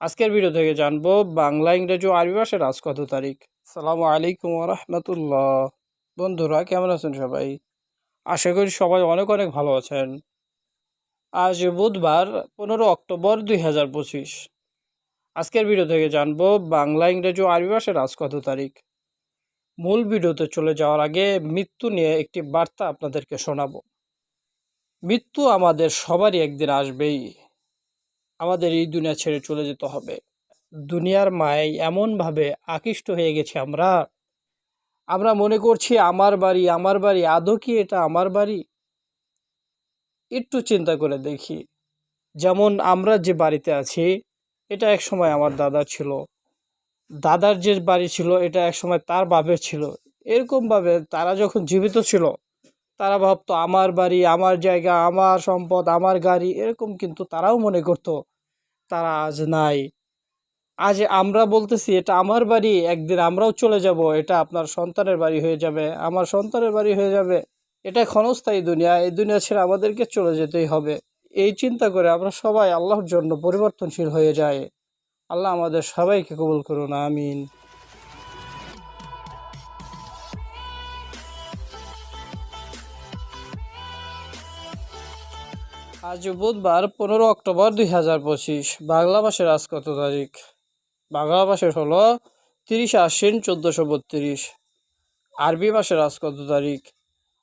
আজকের ভিডিও থেকে জানব বাংলা, ইংরেজি ও আরবি ভাষার আজ কত তারিখ? সালামু আলাইকুম রহমতুল্লাহ বন্ধুরা, কেমন আছেন সবাই? আশা করি সবাই অনেক অনেক ভালো আছেন। আজ বুধবার, পনেরো অক্টোবর দুই হাজার পঁচিশ। আজকের ভিডিও থেকে জানব বাংলা, ইংরেজি ও আরবি ভাষার আজ কত তারিখ? মূল ভিডিওতে চলে যাওয়ার আগে মৃত্যু নিয়ে একটি বার্তা আপনাদেরকে শোনাবো। মৃত্যু আমাদের সবারই একদিন আসবেই। আমাদের এই দুনিয়া ছেড়ে চলে যেতে হবে। দুনিয়ার মায় এমনভাবে আকৃষ্ট হয়ে গেছে আমরা। আমরা মনে করছি, আমার বাড়ি আমার বাড়ি, আদৌ কি এটা আমার বাড়ি? একটু চিন্তা করে দেখি। যেমন আমরা যে বাড়িতে আছি, এটা এক সময় আমার দাদা ছিল। দাদার যে বাড়ি ছিল, এটা এক সময় তার বাপের ছিল। এরকমভাবে তারা যখন জীবিত ছিল, তারা ভাবতো, আমার বাড়ি, আমার জায়গা, আমার সম্পদ, আমার গাড়ি। এরকম কিন্তু তারাও মনে করতো তারা আজ নাই। আজ আমরা বলতেছি, এটা আমার বাড়ি, একদিন আমরাও চলে যাব, এটা আপনার সন্তানের বাড়ি হয়ে যাবে। আমার সন্তানের বাড়ি হয়ে যাবে। এটা ক্ষণস্থায়ী দুনিয়া, এই দুনিয়া ছেড়ে আমাদেরকে চলে যেতেই হবে। এই চিন্তা করে আমরা সবাই আল্লাহর জন্য পরিবর্তনশীল হয়ে যায় আল্লাহ আমাদের সবাইকে কবুল করুন, আমিন। আজ বুধবার পনেরো অক্টোবর দুই হাজার পঁচিশ। বাংলা মাসের আজ কত তারিখ? বাংলা মাসের হলো তিরিশে আশ্বিন চোদ্দোশো বত্রিশ। আরবি মাসের আজ কত তারিখ?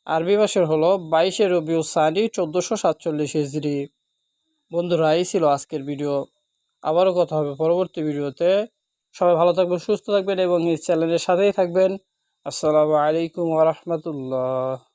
আরবি মাসের হলো বাইশে রবিউ সানি চোদ্দোশো সাতচল্লিশ হিজড়ি বন্ধুরা, এই ছিল আজকের ভিডিও। আবারও কথা হবে পরবর্তী ভিডিওতে। সবাই ভালো থাকবেন, সুস্থ থাকবেন এবং এই চ্যানেলের সাথেই থাকবেন। আসসালামু আলাইকুম রহমতুল্লাহ।